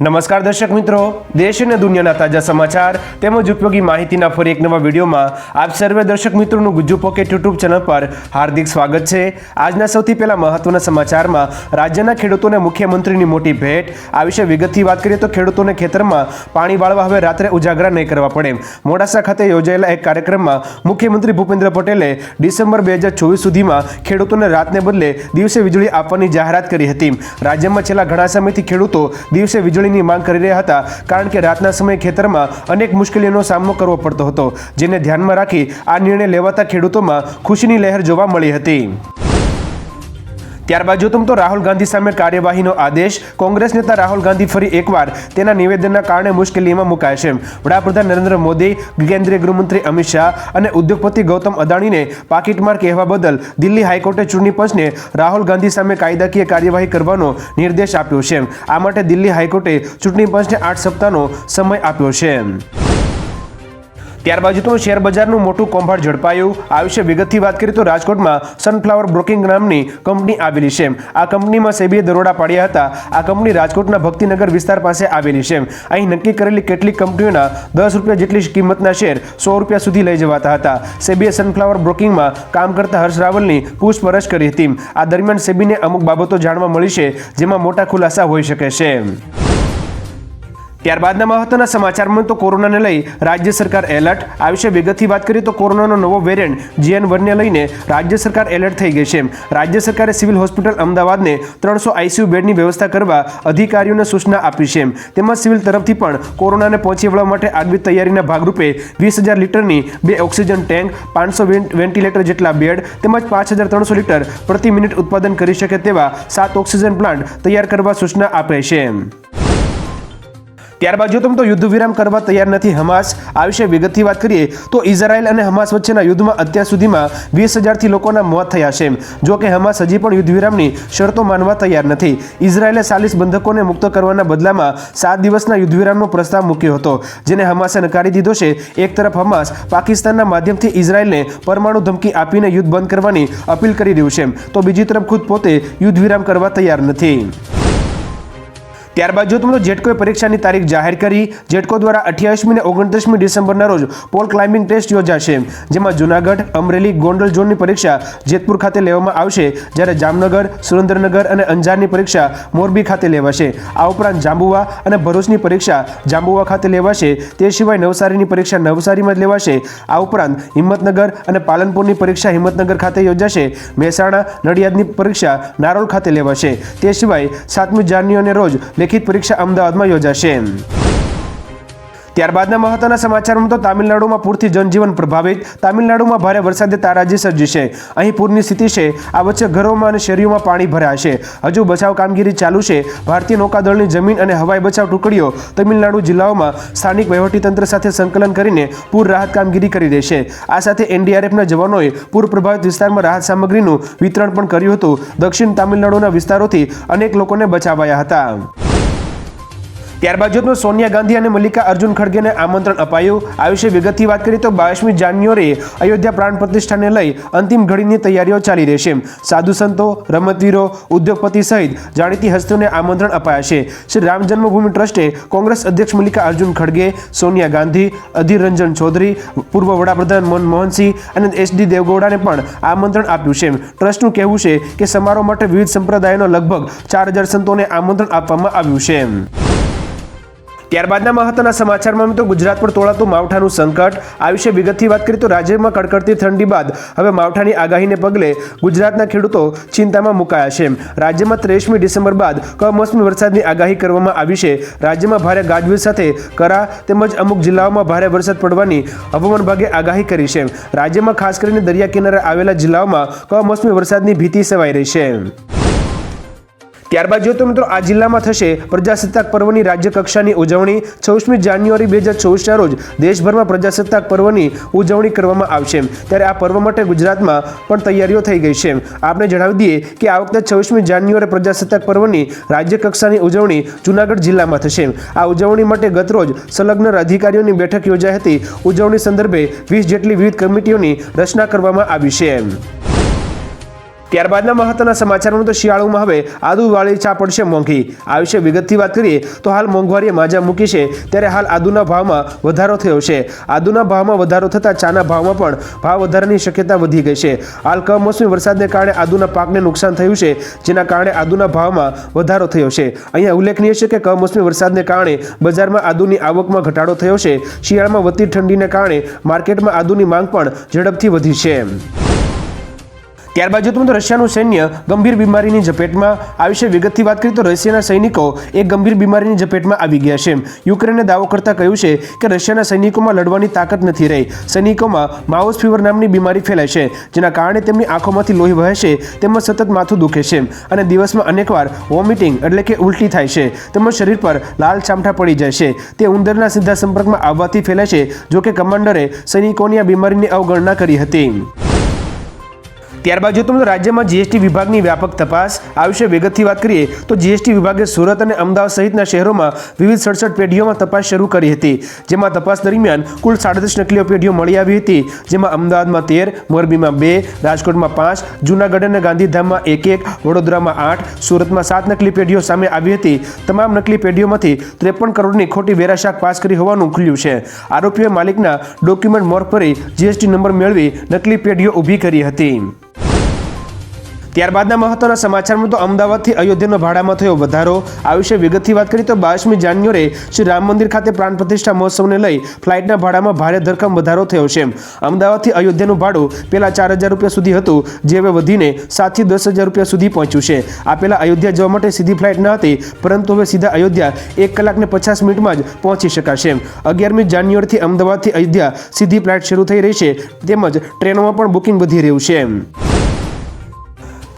નમસ્કાર દર્શક મિત્રો. દેશ અને દુનિયાના તાજા સમાચાર તેમજ ઉપયોગી માહિતીના ફરી એક નવા વિડીયોમાં આપ સર્વે દર્શક મિત્રોનું ગુજ્જુ પોકેટ યુટ્યુબ ચેનલ પર હાર્દિક સ્વાગત છે. આજના સૌથી પહેલા મહત્વના સમાચારમાં રાજ્યના ખેડૂતોને મુખ્યમંત્રીની મોટી ભેટ. આ વિશે વિગતથી વાત કરીએ તો ખેડૂતોને ખેતરમાં પાણી વાળવા હવે રાત્રે ઉજાગરા નહીં કરવા પડે. મોડાસા ખાતે યોજાયેલા એક કાર્યક્રમમાં મુખ્યમંત્રી ભૂપેન્દ્ર પટેલે ડિસેમ્બર બે હજાર ચોવીસ સુધીમાં ખેડૂતોને રાતને બદલે દિવસે વીજળી આપવાની જાહેરાત કરી હતી. રાજ્યમાં છેલ્લા ઘણા સમયથી ખેડૂતો દિવસે વીજળીની માંગ કરી રહ્યા હતા, કારણ કે રાતના સમયે ખેતરમાં અનેક મુશ્કેલીઓનો સામનો કરવો પડતો હતો, જેને ધ્યાનમાં રાખી આ નિર્ણય લેવાતા ખેડૂતોમાં ખુશીની લહેર જોવા મળી હતી. ત્યારબાદ જો તમે તો રાહુલ ગાંધી સામે કાર્યવાહીનો આદેશ કોંગ્રેસ નેતા રાહુલ ગાંધી ફરી એકવાર તેના નિવેદનના કારણે મુશ્કેલીમાં મુકાય છે. વડાપ્રધાન નરેન્દ્ર મોદી, કેન્દ્રીય ગૃહમંત્રી અમિત શાહ અને ઉદ્યોગપતિ ગૌતમ અદાણીને પાકીટમાર કહેવા બદલ દિલ્હી હાઈકોર્ટે ચૂંટણી પંચને રાહુલ ગાંધી સામે કાયદાકીય કાર્યવાહી કરવાનો નિર્દેશ આપ્યો છે. આ માટે દિલ્હી હાઈકોર્ટે ચૂંટણી પંચને આઠ સપ્તાહનો સમય આપ્યો છે. ત્યારબાદ તો શેર બજારનું મોટું કૌભાંડ ઝડપાયું. આ વિશે વિગતથી વાત કરીએ તો રાજકોટમાં સનફ્લાવર બ્રોકિંગ નામની કંપની આવેલી છે. આ કંપનીમાં સેબીએ દરોડા પાડ્યા હતા. આ કંપની રાજકોટના ભક્તિનગર વિસ્તાર પાસે આવેલી છે. અહીં નક્કી કરેલી કેટલીક કંપનીઓના દસ રૂપિયા જેટલી કિંમતના શેર સો રૂપિયા સુધી લઈ જવાતા હતા. સેબીએ સનફ્લાવર બ્રોકિંગમાં કામ કરતા હર્ષ રાવલની પૂછપરછ કરી હતી. આ દરમિયાન સેબીને અમુક બાબતો જાણવા મળી છે, જેમાં મોટા ખુલાસા હોઈ શકે છે. ત્યારબાદના મહત્વના સમાચારમાં તો કોરોનાને લઈ રાજ્ય સરકાર એલર્ટ. આ વિશે વિગતથી વાત કરીએ તો કોરોનાનો નવો વેરિયન્ટ જીએન વનને લઈને રાજ્ય સરકાર એલર્ટ થઈ ગઈ છે. રાજ્ય સરકારે સિવિલ હોસ્પિટલ અમદાવાદને ત્રણસો આઈસીયુ બેડની વ્યવસ્થા કરવા અધિકારીઓને સૂચના આપી છે. તેમજ સિવિલ તરફથી પણ કોરોનાને પહોંચી વળવા માટે આગવી તૈયારીના ભાગરૂપે વીસ હજાર લીટરની બે ઓક્સિજન ટેન્ક, પાંચસો વેન્ટિલેટર જેટલા બેડ તેમજ પાંચ હજાર ત્રણસો લીટર પ્રતિ મિનિટ ઉત્પાદન કરી શકે તેવા સાત ઓક્સિજન પ્લાન્ટ તૈયાર કરવા સૂચના આપે છે. ત્યારબાદ જો તમે તો યુદ્ધ વિરામ કરવા તૈયાર નથી હમાસ, આ વિશે વિગતથી વાત કરીએ, તો ઇઝરાયલ અને હમાસ વચ્ચેના યુદ્ધમાં અત્યાર સુધીમાં વીસ હજારથી લોકોના મોત થયા છે. જો કે હમાસ હજી પણ યુદ્ધ વિરામની શરતો માનવા તૈયાર નથી. ઇઝરાયલે ચાલીસ બંધકોને મુક્ત કરવાના બદલામાં સાત દિવસના યુદ્ધ વિરામનો પ્રસ્તાવ મૂક્યો હતો, જેને હમાસે નકારી દીધો છે. એક તરફ હમાસ પાકિસ્તાનના માધ્યમથી ઇઝરાયલને પરમાણુ ધમકી આપીને યુદ્ધ બંધ કરવાની અપીલ કરી રહ્યું છે, તો બીજી તરફ ખુદ પોતે યુદ્ધ વિરામ કરવા તૈયાર નથી. ત્યારબાદ જો તમે જેટકોએ પરીક્ષાની તારીખ જાહેર કરી જેટકો દ્વારા અઠ્યાવીસમી અને ઓગણત્રીસમી ડિસેમ્બરના રોજ પોલ ક્લાઇમ્બિંગ ટેસ્ટ યોજાશે. જેમાં જુનાગઢ, અમરેલી, ગોંડલ ઝોનની પરીક્ષા જેતપુર ખાતે લેવામાં આવશે. જ્યારે જામનગર, સુરેન્દ્રનગર અને અંજારની પરીક્ષા મોરબી ખાતે લેવાશે. આ ઉપરાંત જાંબુવા અને ભરૂચની પરીક્ષા જાંબુવા ખાતે લેવાશે. તે સિવાય નવસારીની પરીક્ષા નવસારીમાં જ લેવાશે. આ ઉપરાંત હિંમતનગર અને પાલનપુરની પરીક્ષા હિંમતનગર ખાતે યોજાશે. મહેસાણા, નડિયાદની પરીક્ષા નારોલ ખાતે લેવાશે. તે સિવાય સાતમી જાન્યુઆરીને રોજ લેખિત પરીક્ષા અમદાવાદમાં યોજાશે. ત્યારબાદના મહત્વના સમાચારમાં તો તામિલનાડુમાં પૂરથી જનજીવન પ્રભાવિત. તામિલનાડુમાં ભારે વરસાદે તારાજી સર્જી છે. અહીં પૂરની સ્થિતિ છે. આ વચ્ચે ઘરોમાં અને શેરીઓમાં પાણી ભરાયા છે હજુ બચાવ કામગીરી ચાલુ છે. ભારતીય નૌકાદળની જમીન અને હવાઈ બચાવ ટુકડીઓ તમિલનાડુ જિલ્લાઓમાં સ્થાનિક વહીવટીતંત્ર સાથે સંકલન કરીને પૂર રાહત કામગીરી કરી છે. આ સાથે એનડીઆરએફના જવાનોએ પૂર પ્રભાવિત વિસ્તારમાં રાહત સામગ્રીનું વિતરણ પણ કર્યું હતું. દક્ષિણ તામિલનાડુના વિસ્તારોથી અનેક લોકોને બચાવાયા હતા. ત્યારબાદ જો સોનિયા ગાંધી અને મલ્લિકા અર્જુન ખડગેને આમંત્રણ અપાયું. આ વિશે વિગતથી વાત કરીએ તો બાવીસમી જાન્યુઆરીએ અયોધ્યા પ્રાણ પ્રતિષ્ઠાને લઈ અંતિમ ઘડીની તૈયારીઓ ચાલી રહેશે. સાધુ સંતો, રમતવીરો, ઉદ્યોગપતિ સહિત જાણીતી હસ્તીઓને આમંત્રણ અપાયા છે. શ્રી રામ જન્મભૂમિ ટ્રસ્ટે કોંગ્રેસ અધ્યક્ષ મલ્લિકા અર્જુન ખડગે, સોનિયા ગાંધી, અધીર રંજન ચૌધરી, પૂર્વ વડાપ્રધાન મનમોહનસિંહ અને એચડી દેવગૌડાને પણ આમંત્રણ આપ્યું છે. ટ્રસ્ટનું કહેવું છે કે સમારોહ માટે વિવિધ સંપ્રદાયોના લગભગ ચાર હજાર સંતોને આમંત્રણ આપવામાં આવ્યું છે. ત્યારબાદના મહત્વના સમાચારમાં તો ગુજરાત પર તોળાતું માવઠાનું સંકટ. આ વિશે વિગતથી વાત કરીએ તો રાજ્યમાં કડકડતી ઠંડી બાદ હવે માવઠાની આગાહીને પગલે ગુજરાતના ખેડૂતો ચિંતામાં મુકાયા છે રાજ્યમાં ત્રેવીસમી ડિસેમ્બર બાદ કમોસમી વરસાદની આગાહી કરવામાં આવી છે. રાજ્યમાં ભારે ગાજવીજ સાથે કરા તેમજ અમુક જિલ્લાઓમાં ભારે વરસાદ પડવાની હવામાન વિભાગે આગાહી કરી છે રાજ્યમાં ખાસ કરીને દરિયા કિનારે આવેલા જિલ્લાઓમાં કમોસમી વરસાદની ભીતિ સેવાઈ રહી છે ત્યારબાદ જો તો મિત્રો આ જિલ્લામાં થશે પ્રજાસત્તાક પર્વની રાજ્ય કક્ષાની ઉજવણી છવ્વીસમી જાન્યુઆરી બે હજાર ચોવીસના રોજ દેશભરમાં પ્રજાસત્તાક પર્વની ઉજવણી કરવામાં આવશે. ત્યારે આ પર્વ માટે ગુજરાતમાં પણ તૈયારીઓ થઈ ગઈ છે. આપણે જણાવી દઈએ કે આ વખતે છવ્વીસમી જાન્યુઆરી પ્રજાસત્તાક પર્વની રાજ્ય કક્ષાની ઉજવણી જૂનાગઢ જિલ્લામાં થશે. આ ઉજવણી માટે ગતરોજ સંલગ્ન અધિકારીઓની બેઠક યોજાઈ હતી. ઉજવણી સંદર્ભે વીસ જેટલી વિવિધ કમિટીઓની રચના કરવામાં આવી છે. ત્યારબાદના મહત્વના સમાચારમાં તો શિયાળુમાં હવે આદુવાળી ચા પડશે મોંઘી. આ વિશે વિગતથી વાત કરીએ તો હાલ મોંઘવારીએ માજા મૂકી છે, ત્યારે હાલ આદુના ભાવમાં વધારો થયો છે. આદુના ભાવમાં વધારો થતાં ચાના ભાવમાં પણ ભાવ વધારાની શક્યતા વધી ગઈ છે. હાલ કમોસમી વરસાદને કારણે આદુના પાકને નુકસાન થયું છે, જેના કારણે આદુના ભાવમાં વધારો થયો છે. અહીંયા ઉલ્લેખનીય છે કે કમોસમી વરસાદને કારણે બજારમાં આદુની આવકમાં ઘટાડો થયો છે. શિયાળામાં વધતી ઠંડીને કારણે માર્કેટમાં આદુની માંગ પણ ઝડપથી વધી છે. ત્યારબાદ જો તમે રશિયાનું સૈન્ય ગંભીર બીમારીની ઝપેટમાં આ વિશે વિગતથી વાત કરીએ તો રશિયાના સૈનિકો એક ગંભીર બીમારીની ઝપેટમાં આવી ગયા છે. યુક્રેને દાવો કરતા કહ્યું છે કે રશિયાના સૈનિકોમાં લડવાની તાકાત નથી રહી. સૈનિકોમાં માઉસ ફીવર નામની બીમારી ફેલાય છે, જેના કારણે તેમની આંખોમાંથી લોહી વહે છે, તેમજ સતત માથું દુખે છે અને દિવસમાં અનેકવાર વોમિટિંગ એટલે કે ઉલટી થાય છે. તેમજ શરીર પર લાલ ચામઠા પડી જાય છે. તે ઉંદરના સીધા સંપર્કમાં આવવાથી ફેલાય છે, જોકે કમાન્ડરે સૈનિકોની આ બીમારીની અવગણના કરી હતી. ત્યારબાદ જો તમે રાજ્યમાં જીએસટી વિભાગની વ્યાપક તપાસ, આ વિશે વિગતથી વાત કરીએ, તો જીએસટી વિભાગે સુરત અને અમદાવાદ સહિતના શહેરોમાં વિવિધ સડસઠ પેઢીઓમાં તપાસ શરૂ કરી હતી. જેમાં તપાસ દરમિયાન કુલ સાડત્રીસ નકલીઓ પેઢીઓ મળી આવી હતી. જેમાં અમદાવાદમાં તેર, મોરબીમાં બે, રાજકોટમાં પાંચ, જૂનાગઢ અને ગાંધીધામમાં એક એક વડોદરામાં આઠ, સુરતમાં સાત નકલી પેઢીઓ સામે આવી હતી. તમામ નકલી પેઢીઓમાંથી ત્રેપન કરોડની ખોટી વેરાશાક પાસ કરી હોવાનું ખુલ્યું છે. આરોપીઓએ માલિકના ડોક્યુમેન્ટ મોર્ફ કરી જીએસટી નંબર મેળવી નકલી પેઢીઓ ઊભી કરી હતી. ત્યારબાદના મહત્વના સમાચારમાં તો અમદાવાદથી અયોધ્યાનો ભાડામાં થયો વધારો. આ વિશે વિગતથી વાત કરીએ તો બાવીસમી જાન્યુઆરીએ શ્રી રામ મંદિર ખાતે પ્રાણ પ્રતિષ્ઠા મહોત્સવને લઈ ફ્લાઇટના ભાડામાં ભારે ધરખમ વધારો થયો છે. અમદાવાદથી અયોધ્યાનું ભાડું પહેલાં ચાર હજાર રૂપિયા સુધી હતું, જે હવે વધીને સાતથી દસ હજાર રૂપિયા સુધી પહોંચ્યું છે. આ પહેલાં અયોધ્યા જવા માટે સીધી ફ્લાઇટ ન હતી, પરંતુ હવે સીધા અયોધ્યા એક કલાકને પચાસ મિનિટમાં જ પહોંચી શકાશે. અગિયારમી જાન્યુઆરીથી અમદાવાદથી અયોધ્યા સીધી ફ્લાઇટ શરૂ થઈ રહી છે, તેમજ ટ્રેનોમાં પણ બુકિંગ વધી રહ્યું છે.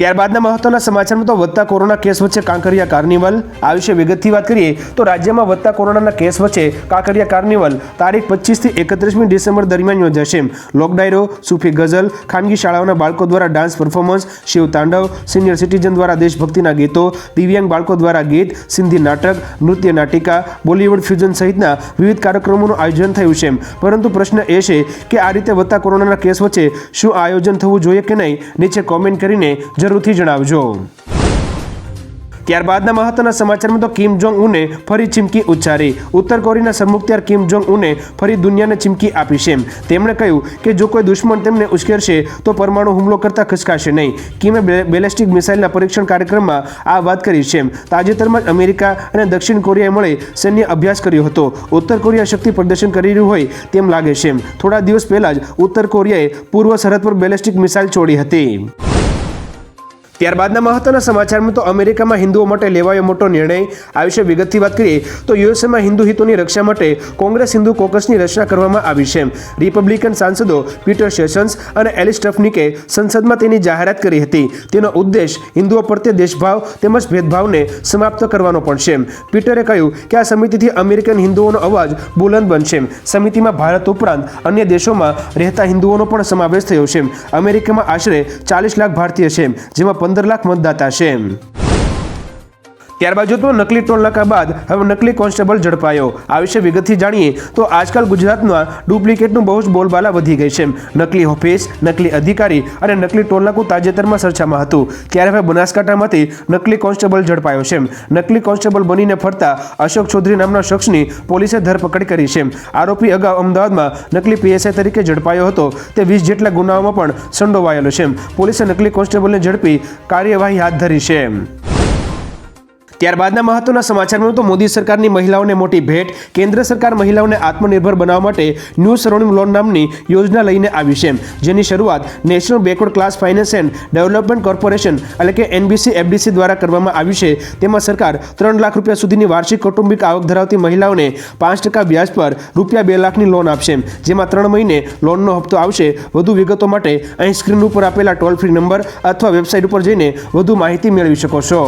ત્યારબાદના મહત્વના સમાચારમાં તો વધતા કોરોના કેસ વચ્ચે કાંકરિયા કાર્નિવલ. આ વિશે વિગતથી વાત કરીએ તો રાજ્યમાં વધતા કોરોનાના કેસ વચ્ચે કાંકરિયા કાર્નિવલ તારીખ પચીસથી એકત્રીસમી ડિસેમ્બર દરમિયાન યોજાશે. લોકડાયરો સૂફી ગઝલ, ખાનગી શાળાઓના બાળકો દ્વારા dance performance, Shiv Tandav, senior citizen દ્વારા દેશભક્તિના ગીતો, દિવ્યાંગ બાળકો દ્વારા ગીત, સિંધી નાટક, નૃત્ય નાટિકા, બોલિવૂડ ફ્યુઝન સહિતના વિવિધ કાર્યક્રમોનું આયોજન થયું છે. પરંતુ પ્રશ્ન એ છે કે આ રીતે વધતા કોરોનાના કેસ વચ્ચે શું આયોજન થવું જોઈએ કે નહીં? નીચે કોમેન્ટ કરીને જરૂરથી જણાવજો. ત્યારબાદના મહત્વના સમાચારમાં તો કિમ જોંગ ઉને ફરી ચીમકી ઉચ્ચારી. ઉત્તર કોરિયાના સરમુખત્યાર કિમ જોંગ ઉને ફરી દુનિયાને ચીમકી આપી છે તેમણે કહ્યું કે જો કોઈ દુશ્મન તેમને ઉશ્કેરશે, તો પરમાણુ હુમલો કરતા ખસકાશે નહીં. કિમે બેલેસ્ટિક મિસાઇલના પરીક્ષણ કાર્યક્રમમાં આ વાત કરી છે તાજેતરમાં અમેરિકા અને દક્ષિણ કોરિયાએ મળે સૈન્ય અભ્યાસ કર્યો હતો. ઉત્તર કોરિયા શક્તિ પ્રદર્શન કરી રહ્યું હોય તેમ લાગે છે થોડા દિવસ પહેલા જ ઉત્તર કોરિયાએ પૂર્વ સરહદ પર બેલેસ્ટિક મિસાઇલ છોડી હતી. ત્યારબાદના મહત્વના સમાચારમાં તો અમેરિકામાં હિન્દુઓ માટે લેવાયો મોટો નિર્ણય. આ વિશે વિગતથી વાત કરીએ તો યુએસએમાં હિન્દુ હિતોની રક્ષા માટે કોંગ્રેસ હિન્દુ કોકસની રચના કરવામાં આવી છે. રિપબ્લિકન સાંસદો પીટર સેશન્સ અને એલિસ ટફનિકે સંસદમાં તેની જાહેરાત કરી હતી. તેનો ઉદ્દેશ હિન્દુઓ પ્રત્યે દેશભાવ તેમજ ભેદભાવને સમાપ્ત કરવાનો પણ છે. પીટરે કહ્યું કે આ સમિતિથી અમેરિકન હિન્દુઓનો અવાજ બુલંદ બનશે. સમિતિમાં ભારત ઉપરાંત અન્ય દેશોમાં રહેતા હિન્દુઓનો પણ સમાવેશ થયો છે. અમેરિકામાં આશરે ચાલીસ લાખ ભારતીય છે, જેમાં પંદર લાખ મતદાતા છે. ત્યારબાદ જો તો નકલી ટોલ નાકા બાદ હવે નકલી કોન્સ્ટેબલ ઝડપાયો. આ વિશે વિગતથી જાણીએ તો આજકાલ ગુજરાતમાં ડુપ્લિકેટનું બહુ જ બોલબાલા વધી ગઈ છે. નકલી ઓફિસ, નકલી અધિકારી અને નકલી ટોલ નાકું તાજેતરમાં ચર્ચામાં હતું. ત્યારે હવે બનાસકાંઠામાંથી નકલી કોન્સ્ટેબલ ઝડપાયો છે. નકલી કોન્સ્ટેબલ બનીને ફરતા અશોક ચૌધરી નામના શખ્સની પોલીસે ધરપકડ કરી છે. આરોપી અગાઉ અમદાવાદમાં નકલી પીએસઆઈ તરીકે ઝડપાયો હતો. તે વીસ જેટલા ગુનાઓમાં પણ સંડોવાયેલો છે. પોલીસે નકલી કોન્સ્ટેબલને ઝડપી કાર્યવાહી હાથ ધરી છે. ત્યારબાદના મહત્વના સમાચારમાં તો મોદી સરકારની મહિલાઓને મોટી ભેટ, કેન્દ્ર સરકાર મહિલાઓને આત્મનિર્ભર બનાવવા માટે ન્યૂ સરોવરિંગ લોન નામની યોજના લઈને આવી છે. જેની શરૂઆત national backward class finance and development corporation એટલે કે એનબીસી એફડીસી દ્વારા કરવામાં આવી છે. તેમાં સરકાર ત્રણ લાખ રૂપિયા સુધીની વાર્ષિક કૌટુંબિક આવક ધરાવતી મહિલાઓને પાંચ ટકા વ્યાજ પર રૂપિયા બે લાખની લોન આપશે. જેમાં ત્રણ મહિને લોનનો હપ્તો આવશે. વધુ વિગતો માટે અહીં સ્ક્રીન ઉપર આપેલા ટોલ ફ્રી નંબર અથવા વેબસાઇટ ઉપર જઈને વધુ માહિતી મેળવી શકો છો.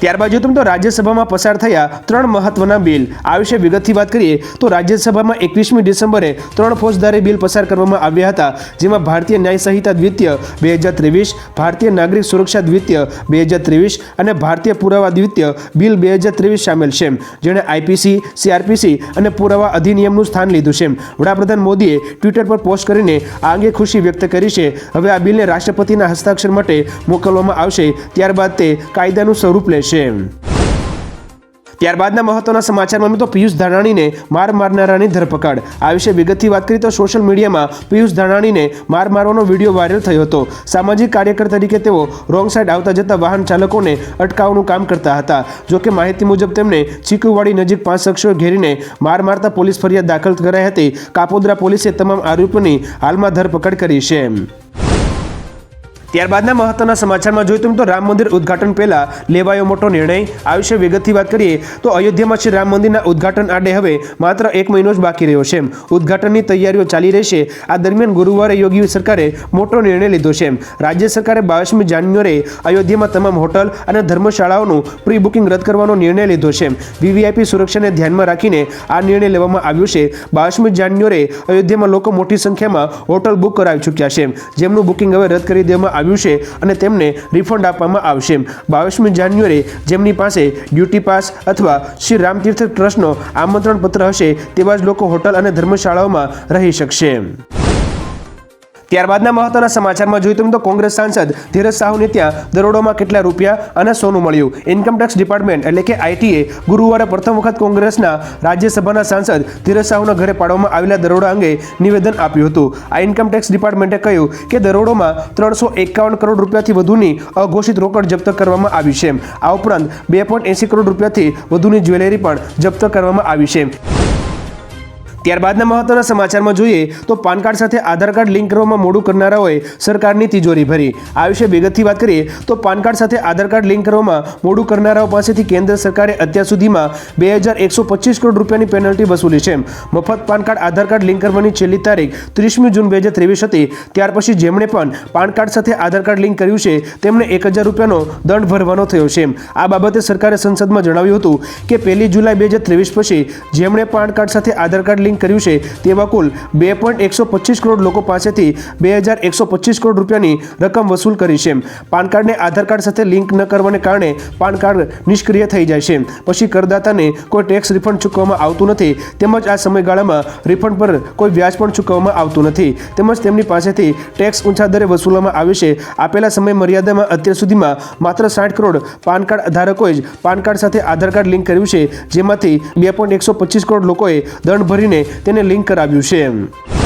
ત્યારબાદ જો તમે તો રાજ્યસભામાં પસાર થયા ત્રણ મહત્વના બિલ. આ વિશે વિગતથી વાત કરીએ તો રાજ્યસભામાં એકવીસમી ડિસેમ્બરે ત્રણ ફોજદારી બિલ પસાર કરવામાં આવ્યા હતા, જેમાં ભારતીય ન્યાય સંહિતા દ્વિતીય, બે હજાર ત્રેવીસ, ભારતીય નાગરિક સુરક્ષા દ્વિતીય, બે હજાર ત્રેવીસ અને ભારતીય પુરાવા દ્વિતીય બિલ બે હજાર ત્રેવીસ સામેલ છે. જેણે આઈપીસી સીઆરપીસી અને પુરાવા અધિનિયમનું સ્થાન લીધું છે. વડાપ્રધાન મોદીએ ટ્વિટર પર પોસ્ટ કરીને આ અંગે ખુશી વ્યક્ત કરી છે. હવે આ બિલને રાષ્ટ્રપતિના હસ્તાક્ષર માટે મોકલવામાં આવશે. ત્યારબાદ તે કાયદાનું સ્વરૂપ લેશે. ત્યારબાદના મહત્વના સમાચારમાં મિત્રો પિયુષ ધાનાણીને માર મારનારાની ધરપકડ. આ વિશે વિગતથી વાત કરીએ તો સોશિયલ મીડિયામાં પિયુષ ધાનાણીને માર મારવાનો વીડિયો વાયરલ થયો હતો. સામાજિક કાર્યકર તરીકે તેઓ રોંગ સાઈડ આવતા જતા વાહન ચાલકોને અટકાવવાનું કામ કરતા હતા. જોકે માહિતી મુજબ તેમને ચીકુવાડી નજીક પાંચ શખ્સોએ ઘેરીને માર મારતા પોલીસ ફરિયાદ દાખલ કરાઈ હતી. કાપોદ્રા પોલીસે તમામ આરોપીની હાલમાં ધરપકડ કરી છે. ત્યારબાદના મહત્વના સમાચારમાં જોઈએ તો રામ મંદિર ઉદ્ઘાટન પહેલા લેવાયો મોટો નિર્ણય. આ વિશે વિગતથી વાત કરીએ તો અયોધ્યામાં શ્રી રામ મંદિરના ઉદ્ઘાટન આડે હવે માત્ર એક મહિનો જ બાકી રહ્યો છે. ઉદ્ઘાટનની તૈયારીઓ ચાલી રહેશે આ દરમિયાન ગુરુવારે યોગી સરકારે મોટો નિર્ણય લીધો છે. રાજ્ય સરકારે બાવીસમી જાન્યુઆરીએ અયોધ્યામાં તમામ હોટલ અને ધર્મશાળાઓનું પ્રી બુકિંગ રદ કરવાનો નિર્ણય લીધો છે. વીવીઆઈપી સુરક્ષાને ધ્યાનમાં રાખીને આ નિર્ણય લેવામાં આવ્યો છે. બાવીસમી જાન્યુઆરીએ અયોધ્યામાં લોકો મોટી સંખ્યામાં હોટલ બુક કરાવી ચૂક્યા છે. જેમનું બુકિંગ હવે રદ કરી દેવામાં આવ્યું છે અને તેમને રિફંડ આપવામાં આવશે. બાવીસમી જાન્યુઆરી જેમની પાસે ડ્યુટી પાસ અથવા શ્રી રામતીર્થ ટ્રસ્ટનો આમંત્રણ પત્ર હશે તેવા જ લોકો હોટલ અને ધર્મશાળાઓમાં રહી શકશે. ત્યારબાદના મહત્વના સમાચારમાં જોઈએ તો કોંગ્રેસ સાંસદ ધીરજ સાહુને ત્યાં દરોડોમાં કેટલા રૂપિયા અને સોનું મળ્યું? ઇન્કમટેક્સ ડિપાર્ટમેન્ટ એટલે કે આઈટીએ ગુરુવારે પ્રથમ વખત કોંગ્રેસના રાજ્યસભાના સાંસદ ધીરજ સાહુના ઘરે પાડવામાં આવેલા દરોડા અંગે નિવેદન આપ્યું હતું. આ ઇન્કમટેક્સ ડિપાર્ટમેન્ટે કહ્યું કે દરોડોમાં ત્રણસો એકાવન કરોડ રૂપિયાથી વધુની અઘોષિત રોકડ જપ્ત કરવામાં આવી છે. આ ઉપરાંત બે કરોડ રૂપિયાથી વધુની જ્વેલરી પણ જપ્ત કરવામાં આવી છે. ત્યારબાદના મહત્વના સમાચારમાં જોઈએ તો પાન કાર્ડ સાથે આધાર કાર્ડ લિંક કરવામાં મોડું કરનારાઓએ સરકારની તિજોરી ભરી. આ વિશે વિગતથી વાત કરીએ તો પાન કાર્ડ સાથે આધાર કાર્ડ લિંક કરવામાં મોડું કરનારાઓ પાસેથી કેન્દ્ર સરકારે અત્યાર સુધીમાં બે હજાર એકસો પચીસ કરોડ રૂપિયાની પેનલ્ટી વસૂલી છે. મફત PAN card, Aadhaar card link કરવાની છેલ્લી તારીખ ત્રીસમી જૂન બે હજાર ત્રેવીસ હતી. ત્યાર પછી જેમણે પણ પાન કાર્ડ સાથે આધાર કાર્ડ લિંક કર્યું છે, તેમણે એક હજાર રૂપિયાનો દંડ ભરવાનો થયો છે. આ બાબતે સરકારે સંસદમાં જણાવ્યું હતું કે પહેલી જુલાઈ બે હજાર ત્રેવીસ પછી જેમણે પાન કાર્ડ સાથે આધાર કાર્ડ લિંક કર્યું છે. તેવા કુલ બે પોઈન્ટ એકસો પચીસ કરોડ લોકો પાસેથી બે હજાર એકસો પચીસ કરોડ રૂપિયાની રકમ વસૂલ કરી છે. પાન કાર્ડને આધાર કાર્ડ સાથે લિંક ન કરવાને કારણે પાન કાર્ડ નિષ્ક્રિય થઈ જાય છે. પછી કરદાતાને કોઈ ટેક્સ રિફંડ ચૂકવવામાં આવતું નથી. તેમજ આ સમયગાળામાં રિફંડ પર કોઈ વ્યાજ પણ ચૂકવવામાં આવતું નથી. તેમજ તેમની પાસેથી ટેક્સ ઊંચા દરે વસૂલવામાં આવે છે. આપેલા સમય મર્યાદામાં અત્યાર સુધીમાં માત્ર સાઠ કરોડ પાન કાર્ડ ધારકોએ જ પાન કાર્ડ સાથે આધાર કાર્ડ લિંક કર્યું છે. જેમાંથી બે પોઈન્ટ એકસો પચીસ કરોડ લોકોએ દંડ ભરીને તેને લિંક કરાવ્યું છે